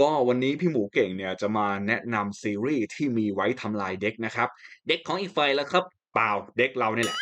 ก็วันนี้พี่หมูเก่งเนี่ยจะมาแนะนำซีรีส์ที่มีไว้ทำลายเด็กนะครับ เด็กของอีกฝ่ายแล้วครับ เปล่าเด็กเราเนี่แหละ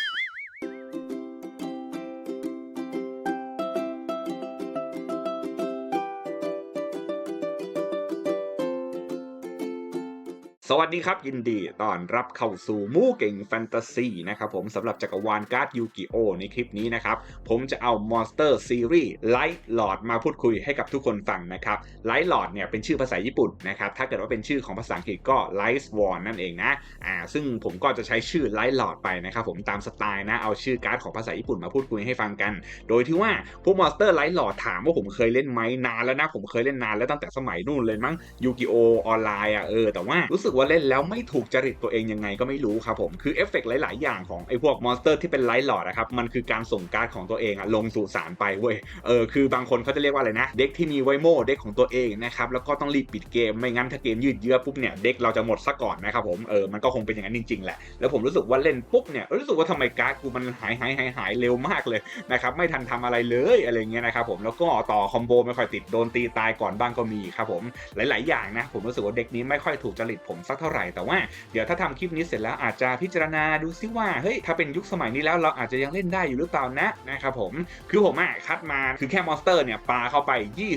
วัสดีครับ ยินดีต้อนรับเข้าสู่มู่เก่งแฟนตาซีนะครับผมสำหรับจักรวาลการ์ดยูกิโอในคลิปนี้นะครับ ผมจะเอา Monster Series Light Lord มาพูดคุยให้กับทุกคนฟังนะครับ Light Lord เนี่ยเป็นชื่อภาษาญี่ปุ่นนะครับ ถ้าเกิดว่าเป็นชื่อของภาษาอังกฤษก็ Light Sworn นั่นเองนะอ่าซึ่งผมก็จะใช้ชื่อ Light Lord ไปนะครับผมตามสไตล์นะเอาชื่อการ์ดของภาษาญี่ปุ่นมาพูดคุยให้ฟังกัน โดยที่ว่าพวก Monster Light Lord ถามว่าผมเคยเล่นไหมนานแล้วนะผมเคยเล่นนานแล้วตั้งแต่สมัยนู่นเลยมั้งยูกิโอออนไลน์อะเออแต่ว่ารู้สึกว่าเล่นแล้วไม่ถูกจริตตัวเองยังไงก็ไม่รู้ครับผม คือเอฟเฟกต์หลาย ๆ อย่างของไอ้พวกมอนสเตอร์ที่เป็นไลท์หลอดนะครับ มันคือการส่งการ์ดของตัวเองอะลงสู่สารไปเว้ย เออ คือบางคนเขาจะเรียกว่าอะไรนะ เด็กที่มีไวโมเด็กของตัวเองนะครับ แล้วก็ต้องรีบปิดเกม ไม่งั้นถ้าเกมยืดเยื้อปุ๊บเนี่ย เด็กเราจะหมดซะก่อนนะครับผม เออ มันก็คงเป็นอย่างนั้นจริง ๆ แหละ แล้วผมรู้สึกว่าเล่นปุ๊บเนี่ย รู้สึกว่าทำไมการ์ดกูมันหายหายหายหายเร็วมากเลยนะครับ ไม่ทันทำอะไรเลยอะไรเงี้ยนะครับผม แล้วก็ต่อคอมโบไม่ค่อยติด โดนตีตายก่อนบ้างก็มีครับผม หลาย ๆ อย่างนะ ผมรู้สึกว่าเด็กนี้ไม่ค่อยถูกจริตผมสักเท่าไหร่แต่ว่าเดี๋ยวถ้าทำคลิปนี้เสร็จแล้วอาจจะพิจารณาดูซิว่าเฮ้ยถ้าเป็นยุคสมัยนี้แล้วเราอาจจะยังเล่นได้อยู่หรือเปล่านะนะครับผมคือผมอะคัดมาคือแค่มอนสเตอร์เนี่ยปาเข้าไป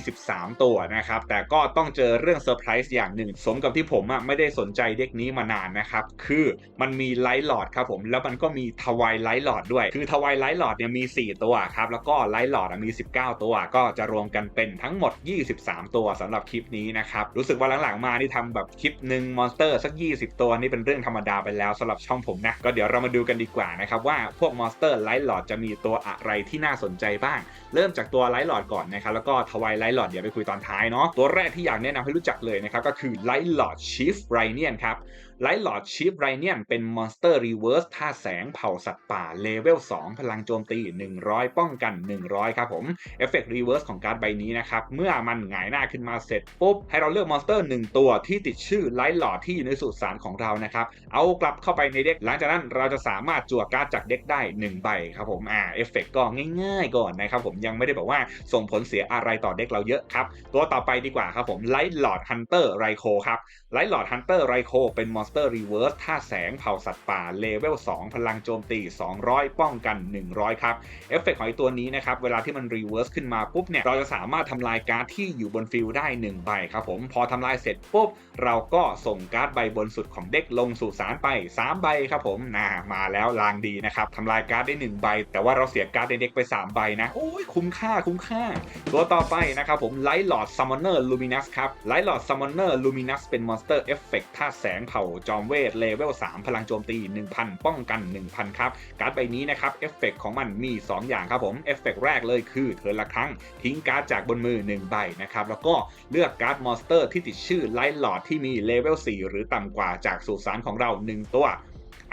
23 ตัวนะครับแต่ก็ต้องเจอเรื่องเซอร์ไพรส์อย่างหนึ่ง สมกับที่ผมอะไม่ได้สนใจเด็กนี้มานานนะครับคือมันมีไลท์หลอดครับผมแล้วมันก็มีทวายไลท์หลอดด้วย คือทวายไลท์หลอดเนี่ยมี 4 ตัวครับแล้วก็ไลท์หลอดมี 19 ตัวก็จะรวมกันเป็นทั้งหมด 23 ตัวสำหรับคลิปนี้นะครับรู้สึกว่าหลังๆมานี่ทำแบบคลิปหนึ่งมอนสเตอร์สัก 20 ตัวนี่เป็นเรื่องธรรมดาไปแล้วสำหรับช่องผมนะ ก็เดี๋ยวเรามาดูกันดีกว่านะครับว่าพวกมอนสเตอร์ไลท์หลอดจะมีตัวอะไรที่น่าสนใจบ้าง เริ่มจากตัวไลท์หลอดก่อนนะครับแล้วก็ทวายไลท์หลอดเดี๋ยวไปคุยตอนท้ายเนาะตัวแรกที่อยากแนะนำให้รู้จักเลยนะครับก็คือไลท์หลอดชีฟไรเนียนครับ ไลท์หลอดชีฟไรเนียนเป็นมอนสเตอร์รีเวิร์สท่าแสงเผ่าสัตว์ป่าเลเวล 2 พลังโจมตี 100 ป้องกัน 100 ครับผมเอฟเฟกต์รีเวิร์สของการ์ดใบนี้นะครับ เมื่อมันหงายหน้าขึ้นมาเสร็จปุ๊บ ให้เราเลือกมอนสเตอร์ 1 ตัวที่ติดชื่อไลท์หลอดที่อยู่ในสุสานของเรานะครับ เอากลับเข้าไปในเด็ก หลังจากนั้นเราจะสามารถจั่วการ์ดจากเด็กได้ 1 ใบครับผมอ่าเอฟเฟกต์ก็ง่ายๆ ก่อนนะครับผมยังไม่ได้บอกว่าส่งผลเสียอะไรต่อเด็กเราเยอะครับตัวต่อไปดีกว่าครับผมไลท์หลอดฮันเตอร์ไรโคครับไลท์หลอดฮันเตอร์ไรโคเป็นมอนตอร์รีเวิร์สท่าแสงเผาสัตว์ป่าเลเวล 2 พลังโจมตี 200 ป้องกัน 100 ครับ เอฟเฟกต์ของไอตัวนี้นะครับ เวลาที่มันรีเวิร์สขึ้นมาปุ๊บเนี่ย เราจะสามารถทำลายการ์ดที่อยู่บนฟิลได้ 1 ใบครับผม พอทำลายเสร็จปุ๊บ เราก็ส่งการ์ดใบบนสุดของเด็กลงสู่สารไป 3 ใบครับผมน่ามาแล้วลางดีนะครับทำลายการ์ดได้ 1 ใบ แต่ว่าเราเสียการ์ดในเด็กไป 3 ใบนะโอ้ยคุ้มค่าคุ้มค่า ตัวต่อไปนะครับผมไลท์หลอดซัมมอนเนอร์ลูมินัสครับไลท์หลอดซัมมอนเนอร์ลูมินัสเป็นมอนสเตอร์เอฟเฟกต์ท่าแสงเผาจอมเวทเลเวล 3 พลังโจมตี 1,000 ป้องกัน 1,000 ครับ การ์ดใบนี้นะครับเอฟเฟกต์ของมันมี 2 อย่างครับผมเอฟเฟกต์แรกเลยคือเธอละครั้งทิ้งการ์ดจากบนมือ 1 ใบนะครับ แล้วก็เลือกการ์ดมอนสเตอร์ที่ติดชื่อไลท์หลอดที่มีเลเวล 4 หรือต่ำกว่าจากสุสานของเรา 1 ตัว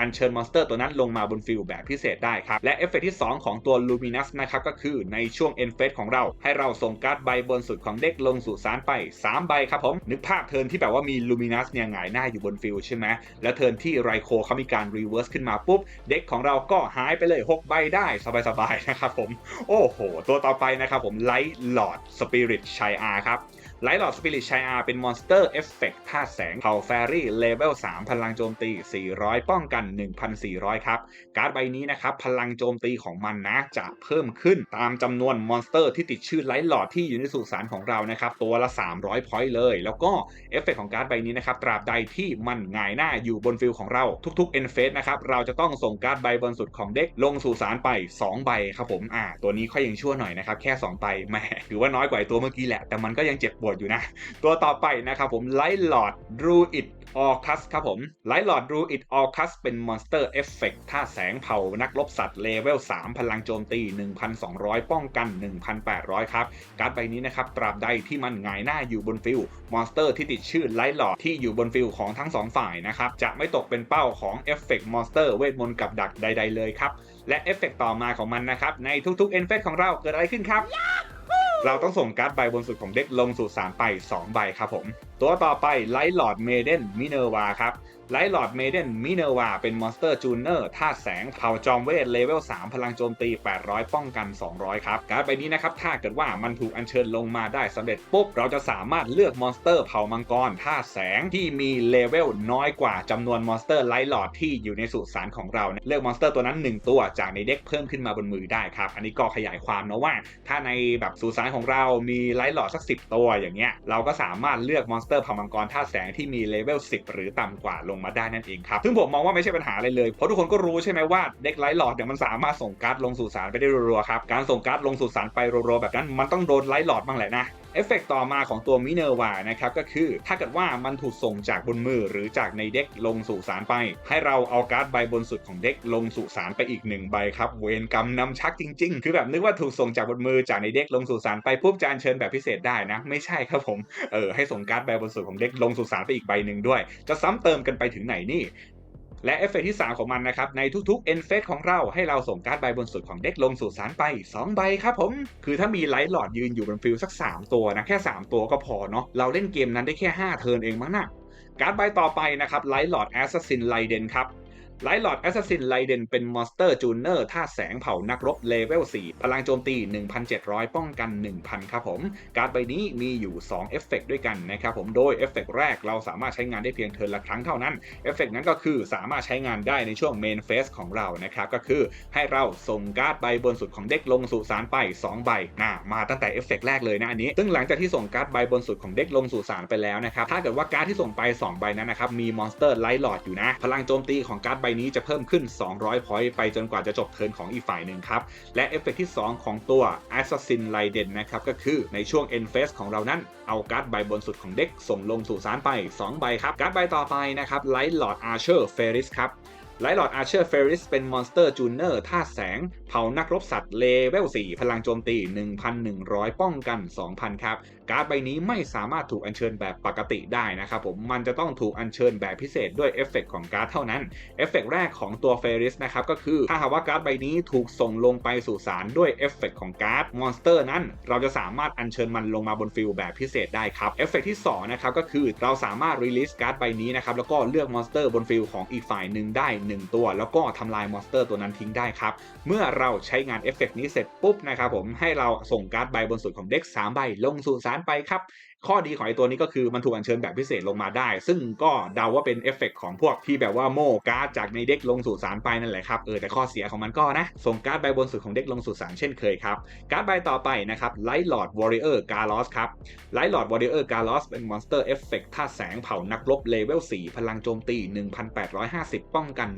อัญเชิญมอนสเตอร์ตัวนั้นลงมาบนฟิลแบบพิเศษได้ครับ และเอฟเฟกต์ที่ 2 ของตัว Luminous นะครับก็คือในช่วง End Phase ของเรา ให้เราส่งการ์ดใบบนสุดของเด็กลงสู่สารไป 3 ใบครับผม นึกภาพเทิร์นที่แบบว่ามี Luminous เนี่ยหงายหน้าอยู่บนฟิลใช่ไหมแล้วเทิร์นที่ไรโคเขามีการ Reverse ขึ้นมาปุ๊บ เด็กของเราก็หายไปเลย 6 ใบได้สบายๆนะครับผมโอ้โห ตัวต่อไปนะครับผม Light Lord Spirit Shy R ครับไลท์หลอดสปิริตชัยอาเป็นมอนสเตอร์เอฟเฟกต์ธาตุแสงเผ่าแฟรี่เลเวล3พลังโจมตี 400 ป้องกัน 1,400 ครับ การ์ดใบนี้นะครับ พลังโจมตีของมันนะจะเพิ่มขึ้นตามจำนวนมอนสเตอร์ที่ติดชื่อไลท์หลอดที่อยู่ในสุสานของเรานะครับ ตัวละ 300 พอยต์เลย แล้วก็เอฟเฟกต์ของการ์ดใบนี้นะครับ ตราบใดที่มันหงายหน้าอยู่บนฟิลของเราทุกๆ end phase นะครับ เราจะต้องส่งการ์ดใบบนสุดของเด็กลงสู่สารไป 2 ใบครับผมอ่าตัวนี้ค่อยยังชั่วหน่อยนะครับแค่2ใบแหมถือว่าน้อยกว่าไอตัวเมื่อกี้แหละแต่มันก็ยังเจ็บปวดอยู่นะ ตัวต่อไปนะครับผมไลท์หลอดรูอิดออคัสครับผมไลท์หลอดรูอิดออคัสเป็นมอนสเตอร์เอฟเฟกต์ท่าแสงเผานักรบสัตว์เลเวล 3 พลังโจมตี 1,200 ป้องกัน 1,800 ครับ การ์ดใบนี้นะครับ ตราบใดที่มันหงายหน้าอยู่บนฟิลมอนสเตอร์ที่ติดชื่อไลท์หลอดที่อยู่บนฟิลของทั้ง 2 ฝ่ายนะครับ จะไม่ตกเป็นเป้าของเอฟเฟกต์มอนสเตอร์เวทมนต์กับดักใด ๆ เลยครับ และเอฟเฟกต์ต่อมาของมันนะครับ ในทุกๆเอนเฟกของเราเกิดอะไรขึ้นครับ เราต้องส่งการ์ดใบบนสุดของเด็กลงสู่สารไป2ใบครับผม ตัวต่อไปไลท์ลอร์ดเมเดนมิเนอร์วาครับไลท์ลอร์ดเมเดนมิเนอร์วาเป็นมอนสเตอร์จูเนอร์ธาตุแสงเผาจอมเวท เลเวล 3 พลังโจมตี 800 ป้องกัน 200 ครับ การ์ดใบนี้นะครับ ถ้าเกิดว่ามันถูกอัญเชิญลงมาได้สำเร็จปุ๊บ เราจะสามารถเลือกมอนสเตอร์เผามังกรธาตุแสงที่มีเลเวลน้อยกว่าจำนวนมอนสเตอร์ไลท์ลอร์ดที่อยู่ในสุสานของเราเนี่ยเลือกมอนสเตอร์ตัวนั้น 1 ตัวจากในเด็กเพิ่มขึ้นมาบนมือได้ครับ อันนี้ก็ขยายความนะว่า ถ้าในแบบสุสานของเรามีไลท์ลอร์ดสัก 10 ตัวอย่างเงี้ย เราก็สามารถเลือกมอนสเตอร์พมังกรธาตุแสงที่มีเลเวล 10 หรือต่ำกว่าลงมาได้นั่นเองครับ ซึ่งผมมองว่าไม่ใช่ปัญหาอะไรเลย เพราะทุกคนก็รู้ใช่ไหมว่าเด็กไลท์ลอดเนี่ยมันสามารถส่งการ์ดลงสู่สารไปได้รัวๆครับ การส่งการ์ดลงสู่สารไปรัวๆแบบนั้นมันต้องโดนไลท์ลอดบ้างแหละนะเอฟเฟกต่อมาของตัวมิเนอร์วานะครับก็คือถ้าเกิดว่ามันถูกส่งจากบนมือหรือจากในเด็กลงสู่สารไป ให้เราเอาการ์ดใบบนสุดของเด็กลงสู่สารไปอีกหนึ่งใบครับเวรกรรมนำชักจริง ๆ คือแบบนึกว่าถูกส่งจากบนมือจากในเด็กลงสู่สารไปปุ๊บจะอัญเชิญแบบพิเศษได้นะ ไม่ใช่ครับผมเออให้ส่งการ์ดใบบนสุดของเด็กลงสู่สารไปอีกใบหนึ่งด้วย จะซ้ำเติมกันไปถึงไหนนี่ และเอฟเฟกต์ที่ 3 ของมันนะครับ ในทุกๆ end phase ของเราให้เราส่งการ์ดใบบนสุดของเด็กลงสู่สารไป 2 ใบครับผม คือถ้ามีไลท์หลอดยืนอยู่บนฟิลสัก 3 ตัวนะ แค่ 3 ตัวก็พอเนาะเราเล่นเกมนั้นได้แค่ 5 เทิร์นเองมั้งนะการ์ดใบต่อไปนะครับไลท์หลอดแอสซัสซินไลเดนครับ ไลท์หลอดแอสซัสซินไลเดนเป็นมอนสเตอร์จูเนอร์ธาแสงเผานักรบเลเวล 4 พลังโจมตี 1,700 ป้องกัน 1,000 ครับผม การ์ดใบนี้มีอยู่ 2 เอฟเฟกด้วยกันนะครับผม โดยเอฟเฟกแรกเราสามารถใช้งานได้เพียงเทิร์นละครั้งเท่านั้น เอฟเฟกนั้นก็คือสามารถใช้งานได้ในช่วงเมนเฟสของเรานะครับ ก็คือให้เราส่งการ์ดใบบนสุดของเด็กลงสู่สารไป 2 ใบนะมาตั้งแต่เอฟเฟกแรกเลยนะอันนี้ ซึ่งหลังจากที่ส่งการ์ดใบบนสุดของเด็กลงสู่สารไปแล้วนะครับ ถ้าเกิดว่าการ์ดที่ส่งไป 2 ใบนั้นนะครับ มีมอนสเตอร์ไลท์หลอดอยู่นะ พลังโจมตีของการ์ดใบนี้จะเพิ่มขึ้น 200 point ไปจนกว่าจะจบเทิร์นของอีกฝ่ายหนึ่งครับ และเอฟเฟกที่ 2 ของตัว Assassin l i d e n นะครับ ก็คือในช่วง End Phase ของเรานั้นเอาการ์ดใบบนสุดของเด็กส่งลงสู่สารไป 2 ใบครับ การ์ดใบต่อไปนะครับ Light Lord Archer Ferris ครับไลท์ลอดอาร์เชอร์เฟริสเป็นมอนสเตอร์จูเนอร์ธาตุแสง เผานักรบสัตว์เลเวล 4 พลังโจมตี 1,100 ป้องกัน 2,000 ครับ การ์ดใบนี้ไม่สามารถถูกอัญเชิญแบบปกติได้นะครับผม มันจะต้องถูกอัญเชิญแบบพิเศษด้วยเอฟเฟกของการ์ดเท่านั้น เอฟเฟกแรกของตัวเฟริสนะครับก็คือ ถ้าหากว่าการ์ดใบนี้ถูกส่งลงไปสู่สารด้วยเอฟเฟกของการ์ดมอนสเตอร์นั้น เราจะสามารถอัญเชิญมันลงมาบนฟิลแบบพิเศษได้ครับ เอฟเฟกที่2นะครับก็คือเราสามารถรีลิสการ์ดใบนี้นะครับแล้วก็เลือกมอนสเตอร์บนฟิลของอีกฝ่ายหนึ่งได้ 1 ตัว แล้วก็ทำลายมอนสเตอร์ตัวนั้นทิ้งได้ครับ เมื่อเราใช้งานเอฟเฟกนี้เสร็จปุ๊บนะครับผมให้เราส่งการ์ดใบบนสุดของเด็ก3ใบลงสู่สารไปครับข้อดีของไอตัวนี้ก็คือมันถูกอัญเชิญแบบพิเศษลงมาได้ ซึ่งก็เดาว่าเป็นเอฟเฟกของพวกที่แบบว่าโม่การ์ดจากในเด็กลงสู่สารไปนั่นแหละครับเออแต่ข้อเสียของมันก็นะ ส่งการ์ดใบบนสุดของเด็กลงสู่สารเช่นเคยครับ การ์ดใบต่อไปนะครับไลท์ลอร์ดวอริเออร์กาลอสครับไลท์ลอร์ดวอริเออร์กาลอสเป็นมอนสเตอร์เอฟเฟกต์ธาแสงเผานักรบเลเวล4พลังโจมตี 1,850 ป้องกัน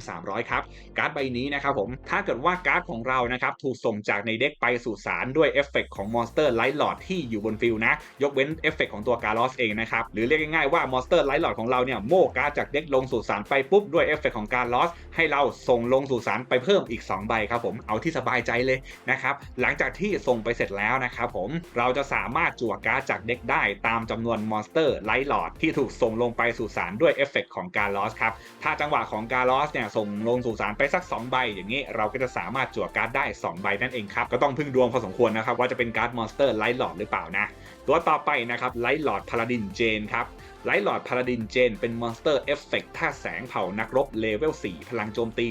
1,300 ครับการ์ดใบนี้นะครับผมถ้าเกิดว่าการ์ดของเรานะครับถูกส่งจากในเด็กไปสู่สารด้วยเอฟเฟกของมอนสเตอร์ไลท์ลอร์ดที่อยู่บนฟิลนะยกเว้นเอฟเฟกของตัวการ์ลอสเองนะครับ หรือเรียกง่ายๆว่ามอนสเตอร์ไลท์หลอดของเราเนี่ยโม่การ์ดจากเด็กลงสู่สารไปปุ๊บด้วยเอฟเฟกของการ์ลอสให้เราส่งลงสู่สารไปเพิ่มอีก 2 ใบครับผมเอาที่สบายใจเลยนะครับหลังจากที่ส่งไปเสร็จแล้วนะครับผมเราจะสามารถจั่วการ์ดจากเด็กได้ตามจำนวนมอนสเตอร์ไลท์หลอดที่ถูกส่งลงไปสู่สารด้วยเอฟเฟกของการ์ลอสครับถ้าจังหวะของการลอสเนี่ยส่งลงสู่สารไปสัก 2 ใบ อย่างนี้เราก็จะสามารถจั่วการ์ดได้ 2 ใบนั่นเองครับก็ต้องพึ่งดวงพอสมควรนะครับว่าจะเป็นการ์ดมอนสเตอร์ไลท์หลอดหรือเปล่านะ ตัวต่อไปนะครับไลท์หลอดพาราดินเจนครับไลท์หลอดพาราดินเจนเป็นมอนสเตอร์เอฟเฟกต์ท่าแสงเผานักรบเลเวล 4 พลังโจมตี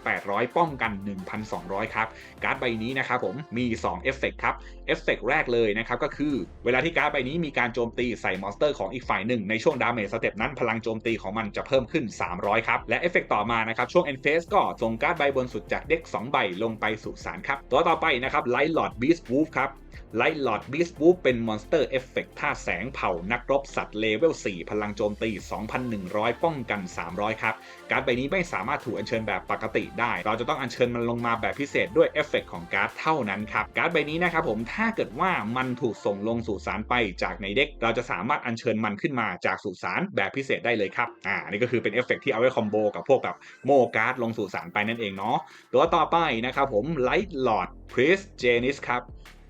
1,800 ป้องกัน 1,200 ครับ การ์ดใบนี้นะครับผมมี 2 เอฟเฟกต์ครับ เอฟเฟกต์แรกเลยนะครับก็คือเวลาที่การ์ดใบนี้มีการโจมตีใส่มอนสเตอร์ของอีกฝ่ายหนึ่ง ในช่วงดาเมจสเต็ปนั้นพลังโจมตีของมันจะเพิ่มขึ้น 300 ครับ และเอฟเฟกต์ต่อมานะครับช่วง end phase ก็ส่งการ์ดใบบนสุดจากเด็ก2ใบลงไปสู่สารครับตัวต่อไปนะครับไลท์หลอดบีสต์วูฟครับ ไลท์ลอดบีสต์วูเป็นมอนสเตอร์เอฟเฟกต์ท่าแสงเผานักรบสัตว์เลเวล 4 พลังโจมตี 2,100 ป้องกัน 300 ครับ การ์ดใบนี้ไม่สามารถถูกอัญเชิญแบบปกติได้ เราจะต้องอัญเชิญมันลงมาแบบพิเศษด้วยเอฟเฟกต์ของการ์ดเท่านั้นครับ การ์ดใบนี้นะครับผมถ้าเกิดว่ามันถูกส่งลงสู่สารไปจากในเด็ก เราจะสามารถอัญเชิญมันขึ้นมาจากสู่สารแบบพิเศษได้เลยครับอ่านี่ก็คือเป็นเอฟเฟกต์ที่เอาไว้คอมโบกับพวกแบบโมการ์ดลงสู่สารไปนั่นเองเนาะตัวต่อไปนะครับผมไลท์ลอดพริสเจนิสครับ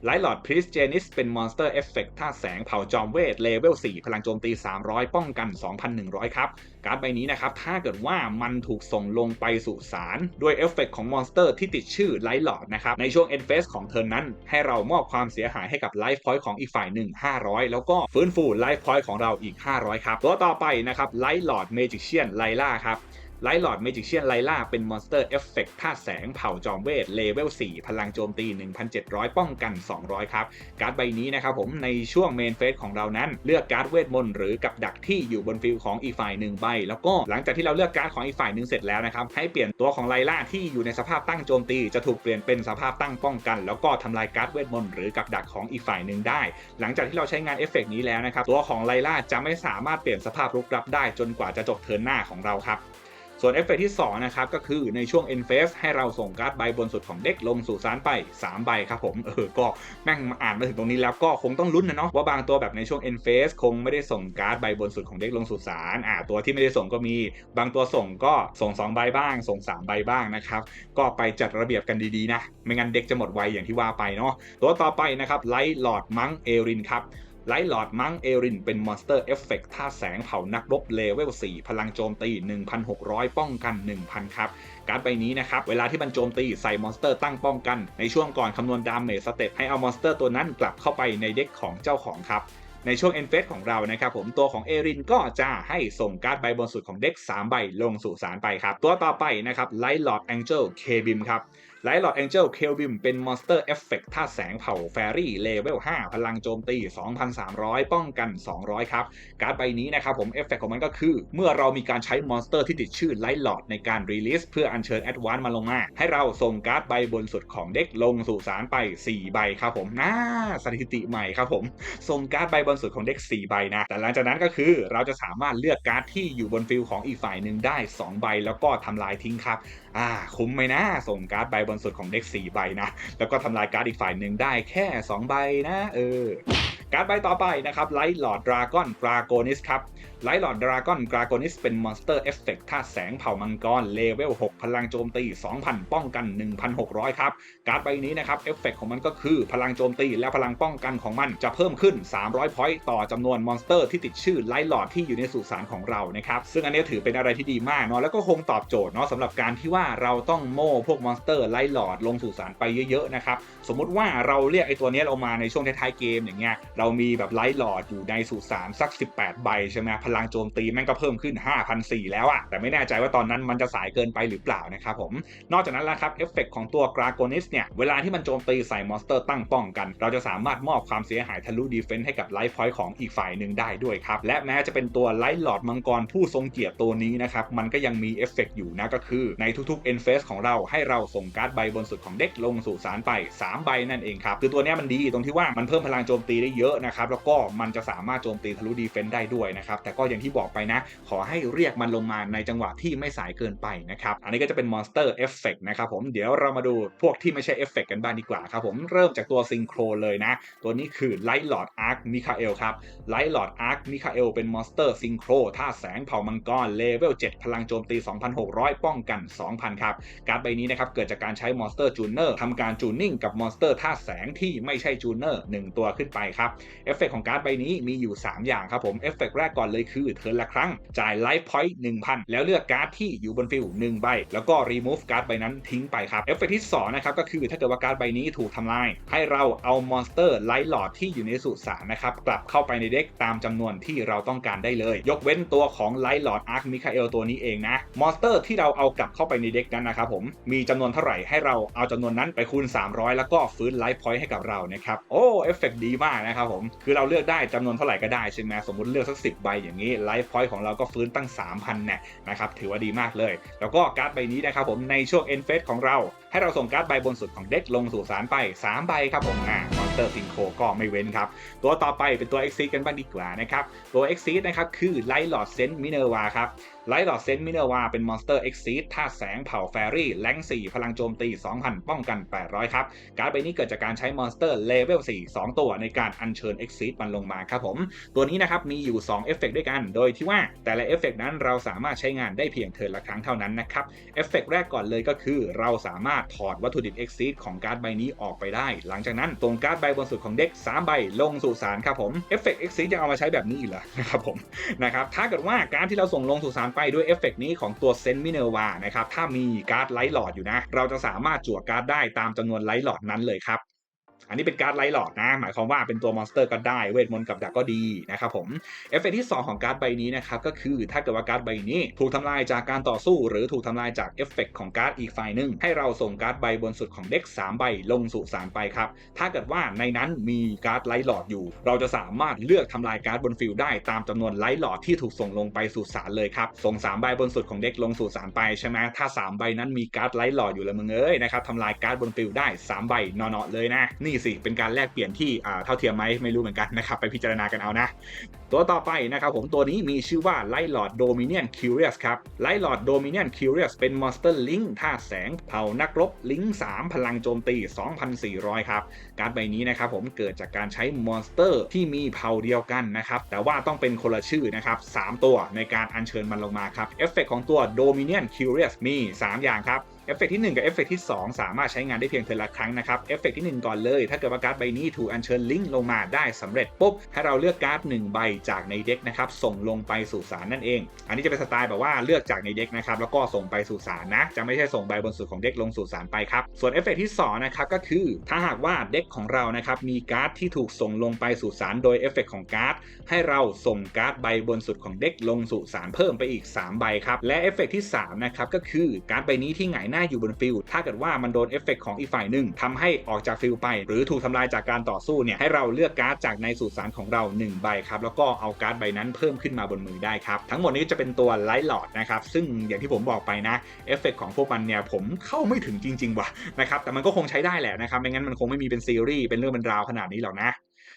ไลท์ลอดพริสเจนิสเป็นมอนสเตอร์เอฟเฟกต์ท่าแสงเผาจอมเวท เลเวล 4 พลังโจมตี 300 ป้องกัน 2,100 ครับ การ์ดใบนี้นะครับ ถ้าเกิดว่ามันถูกส่งลงไปสู่สารด้วยเอฟเฟกต์ของมอนสเตอร์ที่ติดชื่อไลท์ลอดนะครับ ในช่วงเอ็นเฟสของเทิร์นนั้น ให้เรามอบความเสียหายให้กับไลฟ์พอยต์ของอีกฝ่ายหนึ่ง 500 แล้วก็ฟื้นฟูไลฟ์พอยต์ของเราอีก 500 ครับตัวต่อไปนะครับไลท์ลอดเมจิเชียนไลล่าครับ ไลท์ลอดเมจิเชียนไลล่าเป็นมอนสเตอร์เอฟเฟกต์ธาตุแสงเผ่าจอมเวทเลเวล 4 พลังโจมตี 1,700 ป้องกัน 200 ครับ การ์ดใบนี้นะครับผมในช่วงเมนเฟสของเรานั้นเลือกการ์ดเวทมนต์หรือกับดักที่อยู่บนฟิลของอีกฝ่ายหนึ่งใบ แล้วก็หลังจากที่เราเลือกการ์ดของอีกฝ่ายหนึ่งเสร็จแล้วนะครับให้เปลี่ยนตัวของไลล่าที่อยู่ในสภาพตั้งโจมตี จะถูกเปลี่ยนเป็นสภาพตั้งป้องกัน แล้วก็ทำลายการ์ดเวทมนต์หรือกับดักของอีกฝ่ายหนึ่งได้ หลังจากที่เราใช้งานเอฟเฟกนี้แล้วนะครับตัวของไลล่าจะไม่สามารถเปลี่ยนสภาพรุกรับได้จนกว่าจะจบเทิร์นหน้าของเราครับ ส่วนเอฟเฟกที่2นะครับก็คือในช่วง end phase ให้เราส่งการ์ดใบบนสุดของเด็กลงสู่สารไป 3 ใบครับผมเออก็แม่งมาอ่านมาถึงตรงนี้แล้วก็คงต้องลุ้นนะเนาะว่าบางตัวแบบในช่วง end phase คงไม่ได้ส่งการ์ดใบบนสุดของเด็กลงสู่สารอ่าตัวที่ไม่ได้ส่งก็มี บางตัวส่งก็ส่ง 2 ใบบ้าง ส่ง 3 ใบบ้างนะครับก็ไปจัดระเบียบกันดีๆนะไม่งั้นเด็กจะหมดไวอย่างที่ว่าไปเนาะตัวต่อไปนะครับไลท์หลอดมังเอรินครับ ไลท์หลอดมังเอรินเป็นมอนสเตอร์เอฟเฟกต์ท่าแสงเผานักรบเลเวล 4 พลังโจมตี 1,600 ป้องกัน 1,000 ครับ การ์ดใบนี้นะครับ เวลาที่มันโจมตีใส่มอนสเตอร์ตั้งป้องกัน ในช่วงก่อนคำนวณดาเมจสเต็ปให้เอามอนสเตอร์ตัวนั้นกลับเข้าไปในเด็กของเจ้าของครับในช่วง e n f a s ของเรานะครับผมตัวของเอรินก็จะให้ส่งการ์ดใบบนสุดของเด็ก 3 ใบลงสู่สารไปครับ ตัวต่อไปนะครับไลท์หลอดแองเจิลเคบิมครับ ไลท์หลอดแองเจิลเคลบิมเป็นมอนสเตอร์เอฟเฟกต์ท่าแสงเผาแฟรี่เลเวล 5 พลังโจมตี 2,300 ป้องกัน 200 ครับ การ์ดใบนี้นะครับผมเอฟเฟกของมันก็คือ เมื่อเรามีการใช้มอนสเตอร์ที่ติดชื่อไลท์หลอดในการรีลิสเพื่ออัญเชิญแอดวานซ์มาลงมา ให้เราส่งการ์ดใบบนสุดของเด็กลงสู่สารไป 4 ใบครับผมน่าสถิติใหม่ครับผม ส่งการ์ดใบบนสุดของเด็ก 4 ใบนะ แต่หลังจากนั้นก็คือเราจะสามารถเลือกการ์ดที่อยู่บนฟิลของอีกฝ่ายหนึ่งได้ 2 ใบ แล้วก็ทำลายทิ้งครับอ่าคุ้มไหมนะส่งการ์ดใบบนสุดของเด็ก4ใบนะ แล้วก็ทำลายการ์ดอีกฝ่ายหนึ่งได้แค่ 2 ใบนะ เออ การ์ดใบต่อไปนะครับไลท์หลอดดราก้อนดราโกนิสครับไลท์หลอดดราก้อนดราโกนิสเป็นมอนสเตอร์เอฟเฟกต์ธาตุแสงเผ่ามังกรเลเวล 6 พลังโจมตี 2,000 ป้องกัน 1,600 ครับ การ์ดใบนี้นะครับเอฟเฟกต์ของมันก็คือพลังโจมตีและพลังป้องกันของมันจะเพิ่มขึ้น 300 พอยต์ต่อจำนวนมอนสเตอร์ที่ติดชื่อไลท์หลอดที่อยู่ในสุสานของเรานะครับซึ่งอันนี้ถือเป็นอะไรที่ดีมากเนาะแล้วก็คงตอบโจทย์เนาะสำหรับการที่ว่าเราต้องโม่พวกมอนสเตอร์ไลท์หลอดลงสุสานไปเยอะๆนะครับสมมุติว่าเราเรียกไอตัวนี้เรามาในช่วงท้ายๆเกมอย่างเงี้ยเรามีแบบไลท์หลอดอยู่ในสุสานสัก 18 ใบใช่ไหมพลังโจมตีแม่งก็เพิ่มขึ้น 5,004แล้วอะแต่ไม่แน่ใจว่าตอนนั้นมันจะสายเกินไปหรือเปล่านะครับผม นอกจากนั้นแล้วครับเอฟเฟกของตัวกราโกนิสเนี่ย เวลาที่มันโจมตีใส่มอนสเตอร์ตั้งป้องกัน เราจะสามารถมอบความเสียหายทะลุดีเฟนส์ให้กับไลฟ์พอยต์ของอีกฝ่ายหนึ่งได้ด้วยครับ และแม้จะเป็นตัวไลท์หลอดมังกรผู้ทรงเกียรติตัวนี้นะครับมันก็ยังมีเอฟเฟกอยู่นะก็คือในทุกๆเอ็นเฟสของเราให้เราส่งการ์ดใบบนสุดของเด็กลงสู่สารไป 3 ใบนั่นเองครับคือตัวนี้มันดีตรงที่ว่ามันเพิ่มพลังโจมตีได้เยอะนะครับแล้วก็มันจะสามารถโจมตีทะลุดีเฟนส์ได้ด้วยนะครับแต่ก็อย่างที่บอกไปนะ ขอให้เรียกมันลงมาในจังหวะที่ไม่สายเกินไปนะครับอันนี้ก็จะเป็นมอนสเตอร์เอฟเฟกนะครับผมเดี๋ยวเรามาดูพวกที่ไม่ใช่เอฟเฟกกันบ้างดีกว่าครับผมเริ่มจากตัวซิงโครเลยนะ ตัวนี้คือไลท์หลอดอาร์คมิคาเอลครับไลท์หลอดอาร์คมิคาเอลเป็นมอนสเตอร์ซิงโครท่าแสงเผ่ามังกรเลเวล7พลังโจมตี 2,600 ป้องกัน 2,000 ครับ การใบนี้นะครับเกิดจากการใช้มอนสเตอร์จูเนอร์ทำการจูนนิ่งกับมอนสเตอร์ท่าแสงที่ไม่ใช่จูเนอร์1ตัวขึ้นไปครับเอฟเฟกของการ์ดใบนี้มีอยู่ 3 อย่างครับผมเอฟเฟกแรกก่อนเลยคือเทิร์นละครั้ง จ่ายไลฟ์พอยต์1,000แล้วเลือกการ์ดที่อยู่บนฟิล1ใบ แล้วก็รีมูฟการ์ดใบนั้นทิ้งไปครับเอฟเฟกที่2นะครับก็คือถ้าเกิดว่าการ์ดใบนี้ถูกทำลาย ให้เราเอามอนสเตอร์ไลท์หลอดที่อยู่ในสุสานนะครับกลับเข้าไปในเด็กตามจำนวนที่เราต้องการได้เลย ยกเว้นตัวของไลท์หลอดอาร์คมิคาเอลตัวนี้เองนะมอนสเตอร์ที่เราเอากลับเข้าไปในเด็กนั้นนะครับผมมีจำนวนเท่าไหร่ให้เราเอาจำนวนนั้นไปคูณ 300 แล้วก็ฟื้นไลฟ์พอยต์ให้กับเรานะครับโอ้เอฟเฟกดีมากนะครับผม คือเราเลือกได้จำนวนเท่าไหร่ก็ได้ใช่ไหมสมมติเลือกสักสิใบอย่างนี้ไลฟ์พอยต์ของเราก็ฟื้นตั้ง 3,000เนี่ยนะครับถือว่าดีมากเลย แล้วก็การ์ดใบนี้นะครับผมในช่วงเอ็นเฟสของเรา ให้เราส่งการ์ดใบบนสุดของเด็กลงสู่สารไป 3 ใบครับผมอ่ามอนเตอร์ซิงโคก็ไม่เว้นครับ ตัวต่อไปเป็นตัว Exceed กันบ้างดีกว่านะครับตัว Exceed นะครับคือไลท์หลอดเซนต์มิเนอร์วาครับ ไลท์หลอดเซนต์มิเนอร์วาเป็นมอนสเตอร์ Exceed ท่าแสงเผ่าแฟรี่แรง4 พลังโจมตี 2,000 ป้องกัน 800 ครับ การ์ดใบนี้เกิดจากการใช้มอนสเตอร์เลเวล4 2 ตัวในการอัญเชิญ Exceed มันลงมาครับผม ตัวนี้นะครับมีอยู่ 2 เอฟเฟกด้วยกัน โดยที่ว่าแต่ละเอฟเฟกนั้นเราสามารถใช้งานได้เพียงเทิร์นละครั้งเท่านั้นนะครับเอฟเฟกแรกก่อนเลยก็คือ เราสามารถถอดวัตถุดิบ Exceed ของการ์ดใบนี้ออกไปได้ หลังจากนั้นตรงการ์ดใบบนสุดของเด็ก3ใบลงสู่สารครับผมเอฟเฟก Exceed จะเอามาใช้แบบนี้อีกเหรอนะครับผมนะครับถ้าเกิดว่าการที่เราส่งลงสู่สารไปด้วยเอฟเฟกนี้ของตัวเซนต์มิเนวานะครับถ้ามีการ์ดไลท์หลอดอยู่นะ เราจะสามารถจั่วการ์ดได้ตามจำนวนไลท์หลอดนั้นเลยครับ อันนี้เป็นการ์ดไลท์หลอดนะ หมายความว่าเป็นตัวมอนสเตอร์ก็ได้เวทมนต์กับดักก็ดีนะครับผมเอฟเฟกที่ 2 ของการ์ดใบนี้นะครับก็คือถ้าเกิดว่าการ์ดใบนี้ ถูกทำลายจากการต่อสู้ หรือถูกทำลายจากเอฟเฟกของการ์ดอีกฝ่ายหนึ่งให้เราส่งการ์ดใบบนสุดของเด็ก 3 ใบลงสู่สารไปครับ ถ้าเกิดว่าในนั้นมีการ์ดไลท์หลอดอยู่ เราจะสามารถเลือกทำลายการ์ดบนฟิลด์ได้ตามจำนวนไลท์หลอดที่ถูกส่งลงไปสู่สารเลยครับส่ง3ใบบนสุดของเด็กลงสู่สารไปใช่ไหมถ้า 3 ใบนั้นมีการ์ดไลท์หลอดอยู่ล้วมึงเอ้ยนะครับทำลายการ์ดบนฟิลด์ได้ 3 ใบนอนๆเลยนะนี่สิเป็นการแลกเปลี่ยนที่เท่าเทียมไหมไม่รู้เหมือนกันนะครับไปพิจารณากันเอานะ ตัวต่อไปนะครับผมตัวนี้มีชื่อว่าไลท์หลอดโดมิเนียนคิวเรียสครับไลท์หลอดโดมิเนียนคิวเรียสเป็นมอนสเตอร์ลิงธาตุแสงเผ่านักรบลิง3พลังโจมตี 2,400 ครับ การใบนี้นะครับผมเกิดจากการใช้มอนสเตอร์ที่มีเผ่าเดียวกันนะครับแต่ว่าต้องเป็นคนละชื่อนะครับ3ตัวในการอัญเชิญมันลงมาครับเอฟเฟกของตัวโดมิเนียนคิวเรียสมี 3 อย่างครับ เอฟเฟกที่ 1 กับเอฟเฟกที่ 2 สามารถใช้งานได้เพียงเทละครั้งนะครับเอฟเฟกที่ 1 ก่อนเลย ถ้าเกิดว่าการ์ดใบนี้ถูกอัญเชิญลิงก์ลงมาได้สำเร็จปุ๊บ ให้เราเลือกการ์ด1ใบจากในเด็กนะครับส่งลงไปสู่สารนั่นเอง อันนี้จะเป็นสไตล์แบบว่าเลือกจากในเด็กนะครับแล้วก็ส่งไปสู่สารนะ จะไม่ใช่ส่งใบบนสุดของเด็กลงสู่สารไปครับส่วนเอฟเฟกที่2นะครับก็คือถ้าหากว่าเด็กของเรานะครับมีการ์ดที่ถูกส่งลงไปสู่สารโดยเอฟเฟกของการ์ดให้เราส่งการ์ดใบบนสุดของเด็กลงสู่สารเพิ่มไปอีก 3 ใบครับและเอฟเฟกที่3นะครับก็คือการ์ดใบนี้ที่หงายหน้าอยู่บนฟิลถ้าเกิดว่ามันโดนเอฟเฟกของอีกฝ่ายหนึ่งทำให้ออกจากฟิลไป หรือถูกทำลายจากการต่อสู้เนี่ยให้เราเลือกการ์ดจากในสุสานของเรา 1 ใบครับแล้วก็เอาการ์ดใบนั้นเพิ่มขึ้นมาบนมือได้ครับทั้งหมดนี้จะเป็นตัวไลท์หลอดนะครับซึ่งอย่างที่ผมบอกไปนะเอฟเฟกของพวกมันเนี่ยผมเข้าไม่ถึงจริง ๆ ว่ะนะครับแต่มันก็คงใช้ได้แหละนะครับไม่งั้นมันคงไม่มีเป็นซีรีส์เป็นเรื่องเป็นราวขนาดนี้หรอกนะ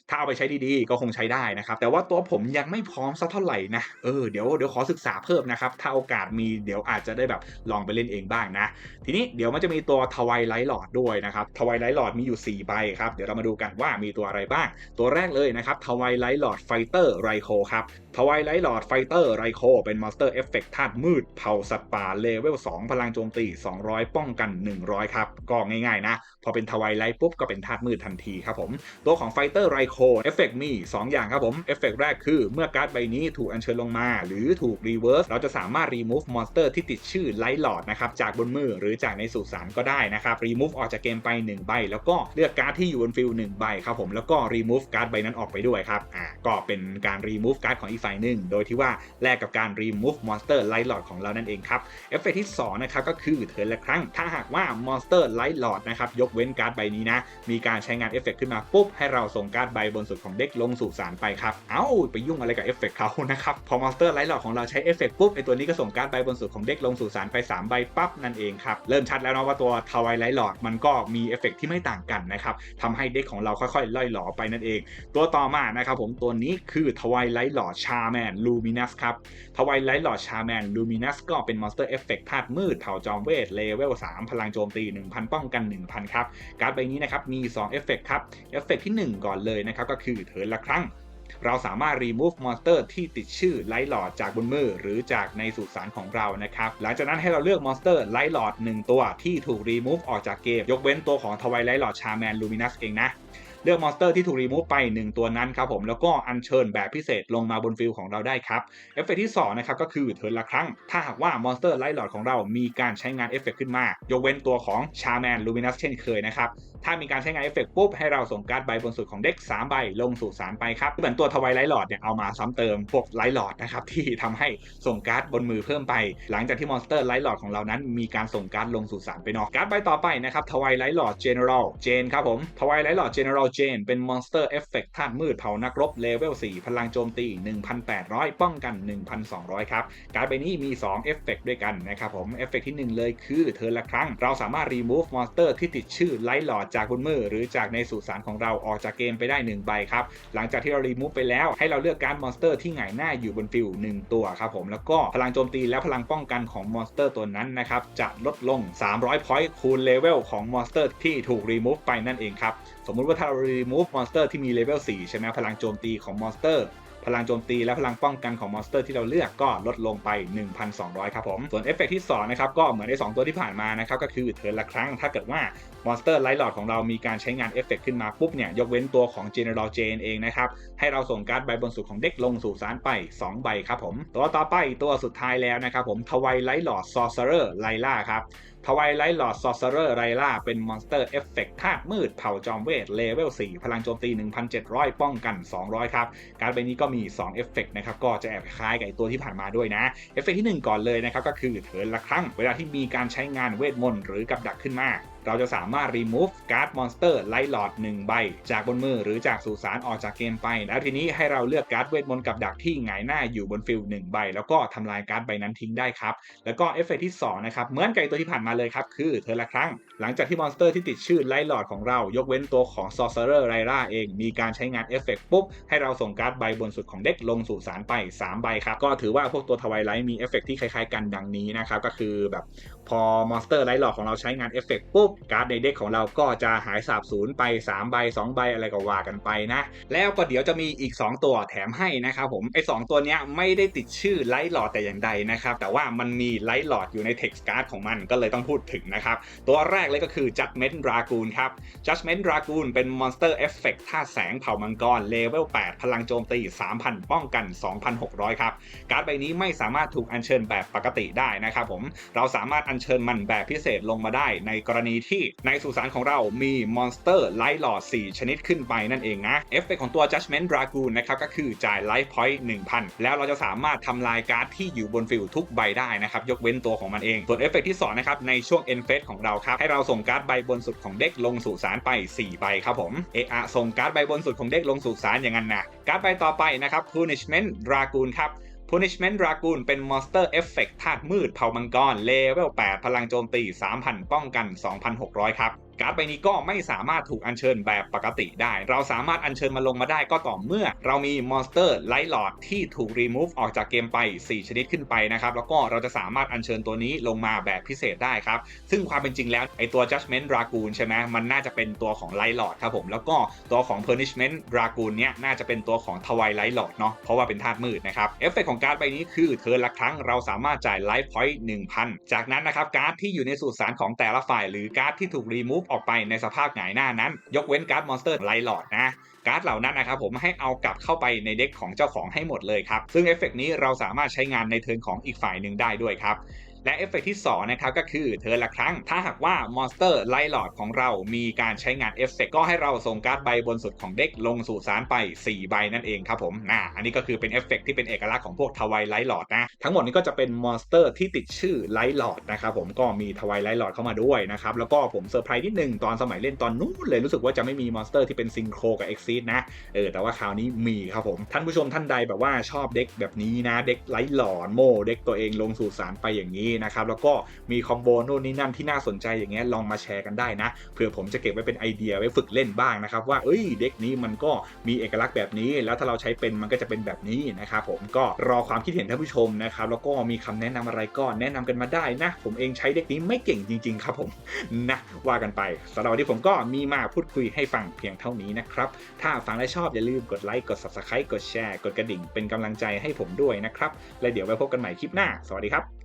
ถ้าเอาไปใช้ดีๆก็คงใช้ได้นะครับ แต่ว่าตัวผมยังไม่พร้อมสักเท่าไหร่นะเออเดี๋ยวเดี๋ยวขอศึกษาเพิ่มนะครับถ้าโอกาสมีเดี๋ยวอาจจะได้แบบลองไปเล่นเองบ้างนะ ทีนี้เดี๋ยวมันจะมีตัวทวายไลท์หลอดด้วยนะครับทวายไลท์หลอดมีอยู่ 4 ใบครับเดี๋ยวเรามาดูกันว่ามีตัวอะไรบ้าง ตัวแรกเลยนะครับทวายไลท์หลอดไฟเตอร์ไรโคครับทวายไลท์หลอดไฟเตอร์ไรโคเป็นมอนสเตอร์เอฟเฟกต์ธาตุมืดเผาสัตว์ป่าเลเวล2พลังโจมตี 200 ป้องกัน 100 ครับ ก็ง่ายๆนะ พอเป็นทวายไลท์ปุ๊บก็เป็นธาตุมืดทันทีครับผม ตัวของไฟเตอร์ไรโคเอฟเฟกต์มี2อย่างครับผมเอฟเฟกต์แรกคือเมื่อการ์ดใบนี้ถูกอัญเชิญลงมา หรือถูกรีเวิร์สเราจะสามารถรีมูฟมอนสเตอร์ที่ติดชื่อไลท์หลอดนะครับจากบนมือหรือจากในสุสานก็ได้นะครับรีมูฟออกจากเกมไป 1 ใบ แล้วก็เลือกการ์ดที่อยู่บนฟิลหนึ่งใบครับผมแล้วก็รีมูฟการ์ดใบนั้นออกไปด้วยครับอ่าก็เป็นการรีมูฟการ์ดของอีกฝ่ายหนึ่งโดยที่ว่าแลกกับการรีมูฟมอนสเตอร์ไลท์หลอดของเรานั่นเองครับเอฟเฟกต์ที่2นะครับก็คือเทิร์นละครั้ง ถ้าหากว่ามอนสเตอร์ไลท์หลอดนะครับยกเว้นการ์ดใบนี้นะมีการใช้งานเอฟเฟกขึ้นมาปุ๊บให้เราส่งการ์ดใบบนสุดของเด็กลงสู่สารไปครับ เอ้า ไปยุ่งอะไรกับเอฟเฟกต์เขานะครับ พอมอนสเตอร์ไลท์หลอดของเราใช้เอฟเฟกต์ปุ๊บไอตัวนี้ก็ส่งการ์ดใบบนสุดของเด็กลงสู่สารไป 3 ใบปั๊บนั่นเองครับ เริ่มชัดแล้วเนาะว่าตัวทวายไลท์หลอดมันก็มีเอฟเฟกต์ที่ไม่ต่างกันนะครับทำให้เด็กของเราค่อยๆล่อยหลอไปนั่นเอง ตัวต่อมานะครับผมตัวนี้คือทวายไลท์หลอดชาแมนลูมินัสครับทวายไลท์หลอดชาแมนลูมินัสก็เป็นมอนสเตอร์เอฟเฟกต์ธาตุมืดเผ่าจอมเวทเลเวล3พลังโจมตี 1,000 ป้องกัน 1,000 ครับการ์ดใบนี้นะครับมี2เอฟเฟกต์ครับเอฟเฟกต์ที่ 1 ก่อนเลยนะครับก็คือเทิร์นละครั้ง เราสามารถ remove monster ที่ติดชื่อไลท์หลอดจากบนมือหรือจากในสุสานของเรานะครับหลังจากนั้นให้เราเลือกมอเตอร์ไลท์หลอด1ตัวที่ถูก remove ออกจากเกม ยกเว้นตัวของทวายไลท์หลอดชาแมนลูมินัสเองนะ เลือกมอนสเตอร์ที่ถูกรีมูฟไป 1 ตัวนั้นครับผมแล้วก็อัญเชิญแบบพิเศษลงมาบนฟิลของเราได้ครับเอฟเฟกที่2นะครับก็คือเทิร์นละครั้ง ถ้าหากว่ามอนสเตอร์ไลท์หลอดของเรามีการใช้งานเอฟเฟกขึ้นมายกเว้นตัวของชาแมนลูมินัสเช่นเคยนะครับถ้ามีการใช้งานเอฟเฟกปุ๊บให้เราส่งการ์ดใบบนสุดของเด็ก3ใบลงสู่สารไปครับเหมือนตัวทวายไลท์หลอดเนี่ยเอามาซ้ำเติมพวกไลท์หลอดนะครับที่ทำให้ส่งการ์ดบนมือเพิ่มไป หลังจากที่มอนสเตอร์ไลท์หลอดของเรานั้นมีการส่งการ์ดลงสู่สารไปเนอกการ์ดใบต่อไปนะครับทวายไลท์หลอดเจเนอรัลเจนครับผมทวายไลท์หลอดเจเนอรัลเจน เป็นมอนสเตอร์เอฟเฟกธาตุมืดเผานักรบเลเวล 4 พลังโจมตี 1,800 ป้องกัน 1,200 ครับ การ์ดใบนี้มี 2 เอฟเฟกต์ด้วยกันนะครับผม เอฟเฟกต์ที่ 1 เลยคือเทิร์นละครั้ง เราสามารถ remove monster ที่ติดชื่อไลท์หลอดจากบนมือหรือจากในสุสานของเราออกจากเกมไปได้ 1 ใบครับ หลังจากที่เรา remove ไปแล้วให้เราเลือกการ์ดมอนสเตอร์ที่หงายหน้าอยู่บนฟิล1ตัวครับผมแล้วก็พลังโจมตีและพลังป้องกันของมอนสเตอร์ตัวนั้นนะครับจะลดลง 300พอยต์คูณเลเวลของมอนสเตอร์ที่ถูก remove ไปนั่นเองครับสมมุติว่าถ้าเรา remove monster ที่มีเลเวล4ใช่ไหมพลังโจมตีของ monster พลังโจมตีและพลังป้องกันของมอนสเตอร์ที่เราเลือกก็ลดลงไป 1,200 ครับผม ส่วนเอฟเฟกที่ 2 นะครับ ก็เหมือนใน2ตัวที่ผ่านมานะครับ ก็คือเทิร์นละครั้ง ถ้าเกิดว่า มอนสเตอร์ไลท์หลอดของเรามีการใช้งานเอฟเฟกขึ้นมาปุ๊บเนี่ยยกเว้นตัวของ General Jane เองนะครับ ให้เราส่งการ์ดใบบนสุดของเด็กลงสู่สารไป 2 ใบครับผม ตัวต่อไปตัวสุดท้ายแล้วนะครับผมทวายไลท์หลอดซอร์เซอร์ไลล่าครับทวายไลท์หลอดซอร์เซอร์ไลล่าเป็นมอนสเตอร์เอฟเฟกธาตุมืดเผ่าจอมเวทเลเวล 4 พลังโจมตี 1,700 ป้องกัน 200 ครับ การ์ดใบนี้ก็มี 2 เอฟเฟกต์นะครับ ก็จะแอบคล้ายกับไอตัวที่ผ่านมาด้วยนะ เอฟเฟกต์ที่ 1 ก่อนเลยนะครับ ก็คือเทินละครั้ง เวลาที่มีการใช้งานเวทมนต์หรือกับดักขึ้นมา เราจะสามารถ remove การ์ดมอนสเตอร์ไลท์หลอด1ใบ จากบนมือหรือจากสุสานออกจากเกมไป แล้วทีนี้ให้เราเลือกการ์ดเวทมนต์กับดักที่หงายหน้าอยู่บนฟิล1ใบ แล้วก็ทำลายการ์ดใบนั้นทิ้งได้ครับ แล้วก็เอฟเฟกที่2นะครับเหมือนกับตัวที่ผ่านมาเลยครับ คือเทิร์นละครั้ง หลังจากที่มอนสเตอร์ที่ติดชื่อไลท์หลอดของเรายกเว้นตัวของ Sorcerer r y l a เองมีการใช้งานเอฟเฟกปุ๊บให้เราส่งการ์ดใบบนสุดของเด็กลงสู่สารไป 3 ใบครับก็ถือว่าพวกตัวทวายไลท์มีเอฟเฟกที่คล้ายๆกันดังนี้นะครับก็คือแบบพอมอนสเตอร์ไลท์หลอดของเราใช้งานเอฟเฟกปุ๊บการ์ดในเด็กของเราก็จะหายสาบสูญไป 3 ใบ 2 ใบอะไรก็ว่ากันไปนะ แล้วก็เดี๋ยวจะมีอีก 2 ตัวแถมให้นะครับผมไอ้สตัวเนี้ยไม่ได้ติดชื่อไลท์หลอดแต่อย่างใดนะครับ แต่ว่ามันมีไลท์หลอดอยู่ในเท็กซ์การ์ดของมันก็เลยต้องพูดถึงนะครับ ตัวแรกเลยก็คือ Judgment Dragoon ครับ Judgment Dragoon เป็นมอนสเตอร์เอฟเฟกต์ท่าแสงเผ่ามังกรเลเวล8พลังโจมตี 3,000 ป้องกัน 2,600 ครับการ์ดใบนี้ไม่สามารถถูกอัญเชิญแบบปกติได้นะครับผมเราสามารถอัญเชิญมันแบบพิเศษลงมาได้ในกรณีที่ในสุสานของเรามีมอนสเตอร์ไลท์หลอด 4 ชนิดขึ้นไปนั่นเองนะเอฟเฟกของตัว Judgment Dragoon นะครับก็คือจ่ายไลฟ์พอยต์1,000 แล้วเราจะสามารถทำลายการ์ดที่อยู่บนฟิลทุกใบได้นะครับยกเว้นตัวของมันเองส่วนเอฟเฟกที่2นะครับในช่วง End Phase ของเราครับให้เราส่งการ์ดใบบนสุดของเด็กลงสู่สารไป 4 ใบครับผมเออะส่งการ์ดใบบนสุดของเด็กลงสู่สารอย่างนั้นนะการ์ดใบต่อไปนะครับ Punishment Dragoon ครับ Punishment Dragoon เป็นมอนสเตอร์เอฟเฟกธาตุมืดเผ่ามังกรเลเวล8พลังโจมตี 3,000 ป้องกัน 2,600 ครับ การ์ดใบนี้ก็ไม่สามารถถูกอัญเชิญแบบปกติได้ เราสามารถอัญเชิญมันลงมาได้ก็ต่อเมื่อ เรามีมอนสเตอร์ไลท์หลอดที่ถูกรีมูฟออกจากเกมไป 4 ชนิดขึ้นไปนะครับแล้วก็เราจะสามารถอัญเชิญตัวนี้ลงมาแบบพิเศษได้ครับ ซึ่งความเป็นจริงแล้วไอตัว Judgment Dragoon ใช่ไหมมันน่าจะเป็นตัวของไลท์หลอดครับผมแล้วก็ตัวของ Punishment Dragoon เนี้ยน่าจะเป็นตัวของทวายไลท์หลอดเนาะเพราะว่าเป็นธาตุมืดนะครับเอฟเฟกของการ์ดใบนี้คือเทิร์นละครั้งเราสามารถจ่ายไลฟ์พอยต์1,000จากนั้นนะครับการ์ดที่อยู่ในสุสานของแต่ละฝ่ายหรือการ์ดที่ถูกรีมูฟออกไปในสภาพหงายหน้านั้น ยกเว้นการ์ดมอนสเตอร์ไลหลอดนะการ์ดเหล่านั้นนะครับผมให้เอากลับเข้าไปในเด็กของเจ้าของให้หมดเลยครับ ซึ่งเอฟเฟกนี้เราสามารถใช้งานในเทิร์นของอีกฝ่ายหนึ่งได้ด้วยครับ และเอฟเฟกที่2นะครับก็คือเทิร์นละครั้ง ถ้าหากว่ามอนสเตอร์ไลท์หลอดของเรามีการใช้งานเอฟเฟกก็ให้เราส่งการ์ดใบบนสุดของเด็กลงสู่สารไป 4 ใบนั่นเองครับผมนะอันนี้ก็คือเป็นเอฟเฟกที่เป็นเอกลักษณ์ของพวกทวายไลท์หลอดนะ ทั้งหมดนี้ก็จะเป็นมอนสเตอร์ที่ติดชื่อไลท์หลอดนะครับผมก็มีทวายไลท์หลอดเข้ามาด้วยนะครับแล้วก็ผมเซอร์ไพรส์นิดนึงตอนสมัยเล่นตอนนู้นเลยรู้สึกว่าจะไม่มีมอนสเตอร์ที่เป็นซิงโครกับเอ็กซีดนะเออแต่ว่าคราวนี้มีครับผมท่านผู้ชมท่านใดแบบว่าชอบเด็กแบบนี้นะเด็กไลหลอดโมเด็กตัวเองลงสู่สารไปอย่างนี้นะครับแล้วก็มีคอมโบโน่นนี่นั่นที่น่าสนใจอย่างเงี้ยลองมาแชร์กันได้นะเผื่อผมจะเก็บไว้เป็นไอเดียไว้ฝึกเล่นบ้างนะครับว่าเอ้ยเด็กนี้มันก็มีเอกลักษณ์แบบนี้ แล้วถ้าเราใช้เป็นมันก็จะเป็นแบบนี้นะครับผมก็รอความคิดเห็นท่านผู้ชมนะครับแล้วก็มีคำแนะนำอะไรก็แนะนำกันมาได้นะ ผมเองใช้เด็กนี้ไม่เก่งจริง ๆ ครับผมนะว่ากันไปสำหรับวันนี้ผมก็มีมาพูดคุยให้ฟังเพียงเท่านี้นะครับถ้าฟังและชอบอย่าลืมกดไลค์กด subscribe กดแชร์กดกระดิ่งเป็นกำลังใจให้ผมด้วยนะครับและเดี๋ยวไว้พบกันใหม่คลิปหน้า สวัสดีครับ